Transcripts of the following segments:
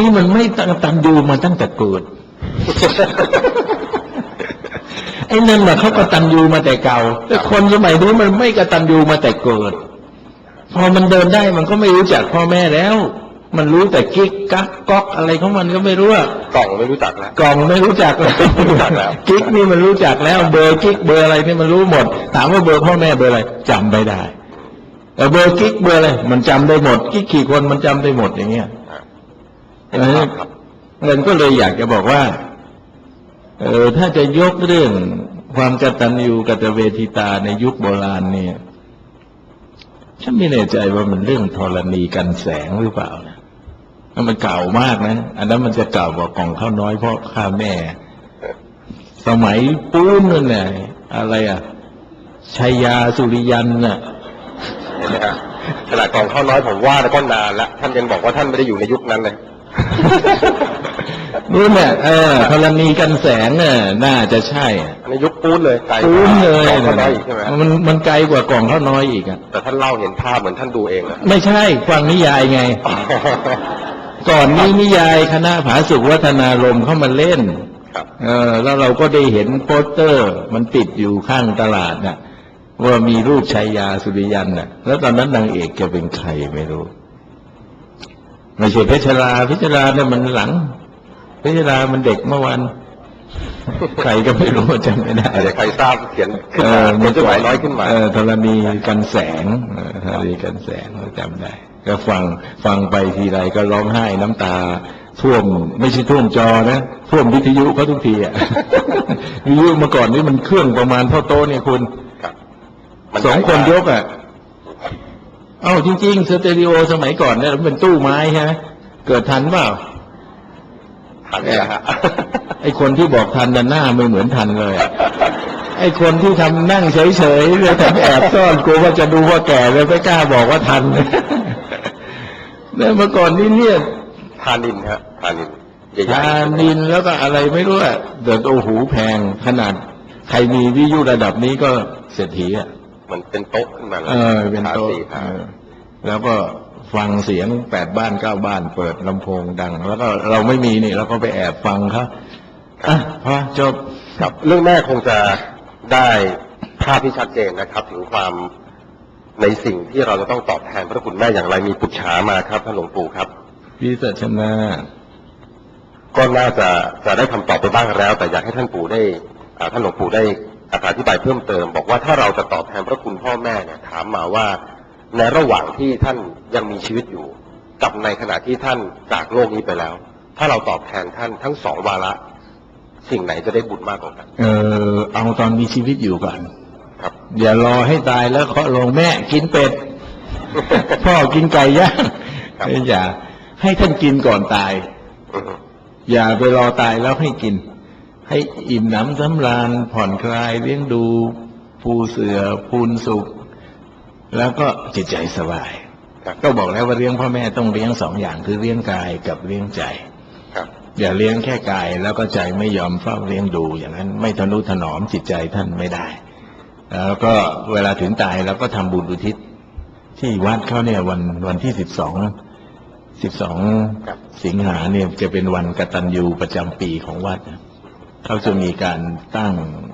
นี่มันไม่ตังตันยูมาตั้งแต่เกิด ไอ้นั่นน่ะเขากตันยูมาแต่เก่า แต่คนสมัยนี้มันไม่กตันยูมาแต่เกิด พอมันเดินได้มันก็ไม่รู้จักพ่อแม่แล้ว มันรู้แต่กิ๊กกักก๊อกอะไรของมันก็ไม่รู้อะกล่องไม่รู้จักแล้ว กล่องไม่รู้จักแล้วรู้จักแล้ว กิ๊กนี่มันรู้จักแล้ว เบอร์กิ๊กเบอร์อะไรนี่มันรู้หมด ถามว่าเบอร์พ่อแม่เบอร์อะไรจำไม่ได้แต่เบอร์กิ๊กเบอร์อะไรมันจำได้หมดกิ๊กกี่คนมันจำได้หมดอย่างเงี้ย เห็นภาพครับเงินก็เลยอยากจะบอกว่า เออถ้าจะยกเรื่องความกตัญญูกตเวทิตาในยุคโบราณเนี่ยฉันไม่แน่ใจว่ามันเรื่องธรณีกันแสงหรือเปล่านะมันเก่ามากนะ อันนั้นมันจะเก่ากว่ากล่องข้าวน้อยเพ่อข้าแม่ สมัยปูนนั่นน่ะอะไรอะชัยยาสุริยันน่ะเห็นไหมฮะขนาดกล่องข้าวน้อยผมว่าแล้วก็นานล้วท่านยังบอกว่าท่านไม่ได้อยู่ในยุคนั้นเลย นู่นเนี่ยเออธรณีกันแสงเน่ะน่าจะใช่อะในยุคปูนเลยไกลกปูว่านเลยกล่องข้าวน้นะอยอีกใช่ไหมมันมันไกลกว่ากล่องข้าวน้อยอีกอะแต่ท่านเล่าเห็นภาพเหมือนท่านดูเองอะไม่ใช่ฟังนิยายไง ก่อนนี้นิยายคณะผาสุกวัฒนารมณ์เข้ามาเล่นครับเออแล้วเราก็ได้เห็นโปสเตอร์ มันติดอยู่ข้างตลาดน่ะว่ามีรูปชัยยาสุริยันน่ะ แล้วตอนนั้นนางเอกแกเป็นใครไม่รู้ ไม่ใช่เพชรราเพชรราเนี่ยมันหลังเพชรรามันเด็กเมื่อวันใครก็ไม่รู้จำไม่ได้เดี๋ยวใครทราบเขียนขึ้นเอมาอเป็นจดหมายน้อยขึ้นมาเออธรณีกันแสงเออธรณีกันแสงเราจำได้ ก็ฟังฟังไปทีไรก็ร้องไห้น้ำตา ท่วมไม่ใช่ท่วมจอนะท่วมวิทยุเขาทุกทีอะวิทยุเมื่อก่อนนี่มันเครื่องประมาณเท่าโต๊ะเนี่ยคุณครับมัสองคนใหญ่ยกอะ เอ้าจริง ๆ สเตอริโอสมัยก่อนเนี่ยมันเป็นตู้ไม้ใช่ไหมเกิดทันเปล่าทันเนี่ยฮะไอคนที่บอกทันน่ะหน้าไม่เหมือนทันเลยอะไอคนที่ทำนั่งเฉยๆเลยทำแอบซ่อนกลัวว่าจะดูว่าแก่เลยไม่กล้าบอกว่าทันเนี่ยเมื่อก่อนนี่เนี่ยทานินฮะทานินใหญ่ๆทานินแล้วก็อะไรไม่รู้อะเดินโอ้โหแพงขนาดใครมีวิทยุระดับนี้ก็เศรษฐีอะเหมือนเป็นโต๊ะขึ้นมาลยเออเป็นโต๊ะขาสี่ขาเออ แล้วก็ฟังเสียงแปดบ้านเก้าบ้านเปิดลำโพงดัง แล้วก็เราไม่มีนี่เราก็ไปแอบฟังเขาอะพอจบครับเรื่องแม่คงจะได้ภาพที่ชัดเจนนะครับ ถึงความในสิ่งที่เราจะต้องตอบแทนพระคุณแม่อย่างไรมีปุจฉามาครับท่านหลวงปู่ครับพิสัชนาก็น่าจะจะได้คำตอบไปบ้างแล้ว แต่อยากให้ท่านปู่ได้อ่าท่านหลวงปู่ได้อธิบายเพิ่มเติม บอกว่าถ้าเราจะตอบแทนพระคุณพ่อแม่เนี่ยถามมาว่า ในระหว่างที่ท่านยังมีชีวิตอยู่ กับในขณะที่ท่านจากโลกนี้ไปแล้ว ถ้าเราตอบแทนท่านทั้งสองวาระ สิ่งไหนจะได้บุญมากกว่ากันเออเอาตอนมีชีวิตอยู่ก่อนครับอย่ารอให้ตายแล้วเคาะลงแม่กินเป็ดพ่อกินไก่ย่างครับอย่าให้ท่านกินก่อนตายอืมอย่าไปรอตายแล้วให้กิน ให้อิ่มหนำสำราญผ่อนคลายเลี้ยงดูภูเสือพูนสุข แล้วก็จิตใจสบายครับก็บอกแล้วว่าเลี้ยงพ่อแม่ต้องเลี้ยงสองอย่างคือเลี้ยงกายกับเลี้ยงใจครับอย่าเลี้ยงแค่กายแล้วก็ใจไม่ยอมเฝ้าเลี้ยงดู อย่างนั้นไม่ทนุถนอมจิตใจท่านไม่ได้ แล้วก็เวลาถึงตายเราก็ทำบุญอุทิศ ที่วัดเขาเนี่ยวันวันที่สิบสองสิบสองครับสิงหาเนี่ยจะเป็นวันกตัญญูประจำปีของวัดนะเขาจะมีการตั้งพ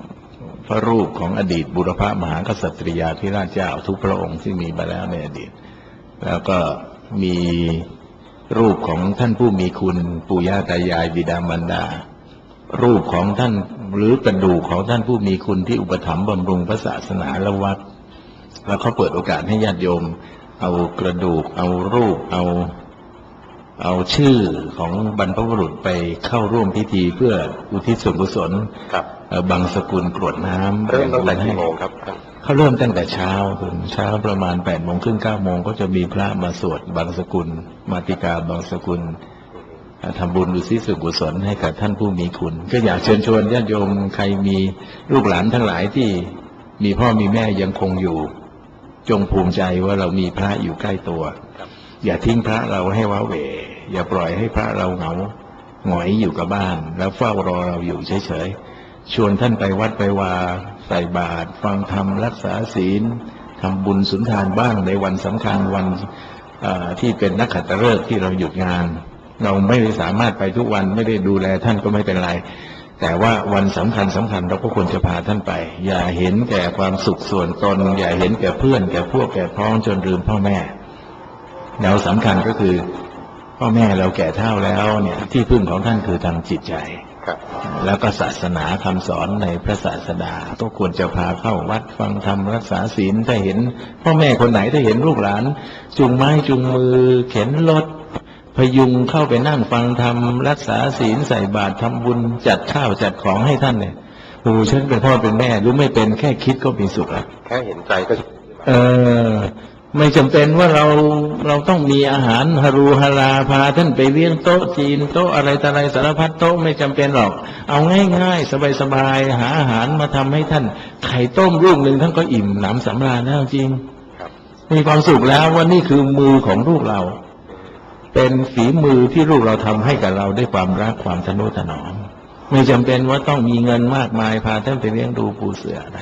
ระรูปของอดีตบุรพมหากษัตริยาธิราชเจ้าทุกพระองค์ที่มีมาแล้วในอดีต แล้วก็มีรูปของท่านผู้มีคุณปู่ย่าตายายบิดามารดา รูปของท่านหรือกระดูกของท่านผู้มีคุณที่อุปถัมภ์บำรุงพระศาสนาและวัด แล้วเขาเปิดโอกาสให้ญาติโยม เอากระดูก เอารูป เอา เอาชื่อของบรรพบุรุษไปเข้าร่วมพิธีเพื่ออุทิศส่วนกุศลครับเอ่อบางสกุลกรวดน้ำเริ่มตั้งแต่ให้กี่โมงครับท่านเขาเริ่มตั้งแต่เช้าถึงเช้าประมาณแปดโมงครึ่งเก้าโมงก็จะมีพระมาสวดบางสกุล มาติกาบางสกุลอ่าทำบุญอุทิศส่วนกุศลให้กับท่านผู้มีคุณ ก็อยากเชิญชวนญาติโยมใครมีลูกหลานทั้งหลายที่มีพ่อมีแม่ยังคงอยู่ จงภูมิใจว่าเรามีพระอยู่ใกล้ตัว อย่าทิ้งพระเราให้ว้าเหวอย่าปล่อยให้พระเราเหงาหงอยอยู่กับบ้าน แล้วเฝ้ารอเราอยู่เฉยๆชวนท่านไปวัดไปวาใส่บาตรฟังธรรมรักษาศีลทำบุญสุนทานบ้างในวันสำคัญวันที่เป็นนักขัตฤกษ์ที่เราหยุดงาน เราไม่สามารถไปทุกวันไม่ได้ดูแลท่านก็ไม่เป็นไร แต่ว่าวันสำคัญสำคัญเราก็ควรจะพาท่านไป อย่าเห็นแก่ความสุขส่วนตน อย่าเห็นแก่เพื่อนแก่พวกแก่พ้องจนลืมพ่อแม่ แนวสำคัญก็คือพ่อแม่เราแก่เท่าแล้วเนี่ยที่พึ่งของท่านคือทางจิตใจครับ แล้วก็ศาสนาคำสอนในพระศาสดา ก็ควรจะพาเข้าวัดฟังธรรมรักษาศีลถ้าเห็น พ่อแม่คนไหนถ้าเห็นลูกหลาน จูงไม้จูงมือ เข็นรถพยุงเข้าไปนั่งฟังธรรมรักษาศีลใส่บาตรทำบุญจัดข้าวจัดของให้ท่านเนี่ยโอ้ฉันเป็นพ่อเป็นแม่รู้ไม่เป็นแค่คิดก็มีสุขแล้วแค่เห็นใจก็เออ ไม่จำเป็นว่าเราเราต้องมีอาหารฮารูฮาราพาท่านไปเลี้ยงโต๊ะจีนโต๊ะอะไรต่ออะไรสารพัดโต๊ะไม่จำเป็นหรอก เอาง่ายๆ สบายๆหาอาหารมาทำให้ท่าน ไข่ต้มลูกหนึ่งท่านก็อิ่มหนำสำราญแล้วจริงมีความสุขแล้วว่านี่คือมือของลูกเรา เป็นฝีมือที่ลูกเราทำให้กับเราด้วยความรักความทนุถนอม ไม่จำเป็นว่าต้องมีเงินมากมายพาท่านไปเลี้ยงดูปูเสืออะไร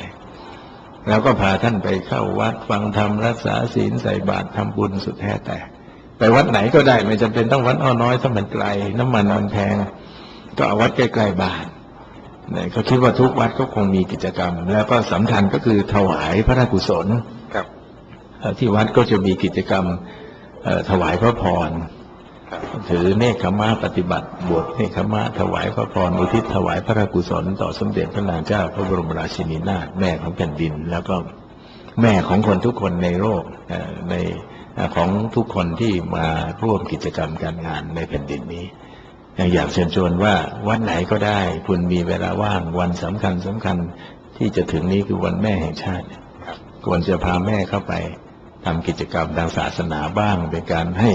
แล้วก็พาท่านไปเข้าวัดฟังธรรมรักษาศีลใส่บาตรทำบุญสุดแท้แต่ ไปวัดไหนก็ได้ไม่จำเป็นต้องวัดอ้อน้อยถ้ามันไกล น้ำมันมันแพง ก็เอาวัดใกล้ๆบ้านเนี่ยเขาคิดว่าทุกวัดก็คงมีกิจกรรม แล้วก็สำคัญก็คือถวายพระราชกุศลครับเอ่อที่วัดก็จะมีกิจกรรมเอ่อถวายพระพรครับ ถือเนคขมาปฏิบัติ บวชเนคขมาถวายพระพรอุทิศถวายพระราชกุศลต่อสมเด็จพระนางเจ้าพระบรมราชินีนาถแม่ของแผ่นดิน แล้วก็แม่ของคนทุกคนในโลกในของทุกคนที่มาร่วมกิจกรรมการงานในแผ่นดินนี้อยากเชิญชวนว่าวัดไหนก็ได้ คุณมีเวลาว่างวันสำคัญสำคัญที่จะถึงนี้คือวันแม่แห่งชาติควรจะพาแม่เข้าไปทำกิจกรรมทางศาสนาบ้างเป็นการให้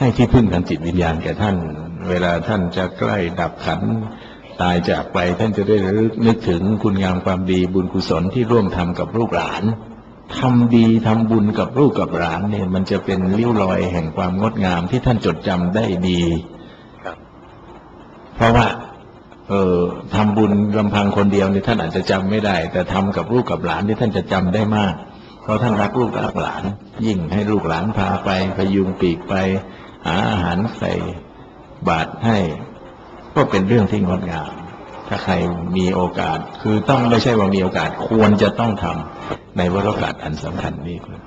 ให้ที่พึ่งทางจิตวิญญาณแก่ท่าน เวลาท่านจะใกล้ดับขันตายจากไปท่านจะได้ระลึกนึกถึงคุณงามความดีบุญกุศลที่ร่วมทำกับลูกหลานทำดีทำบุญกับลูกกับหลานเนี่ย มันจะเป็นริ้วรอยแห่งความงดงามที่ท่านจดจำได้ดีครับเพราะว่า เออทำบุญลำพังคนเดียวนี่ท่านอาจจะจำไม่ได้ แต่ทำกับลูกกับหลานนี่ท่านจะจำได้มาก เพราะท่านรักลูกรักหลาน ยิ่งให้ลูกหลานพาไปพยุงปีกไป หาอาหารใส่บาตรให้ ก็เป็นเรื่องที่งดงาม ถ้าใครมีโอกาส คือต้องไม่ใช่ว่ามีโอกาสควรจะต้องทำในวโอกาสอันสำคัญนี้ครับ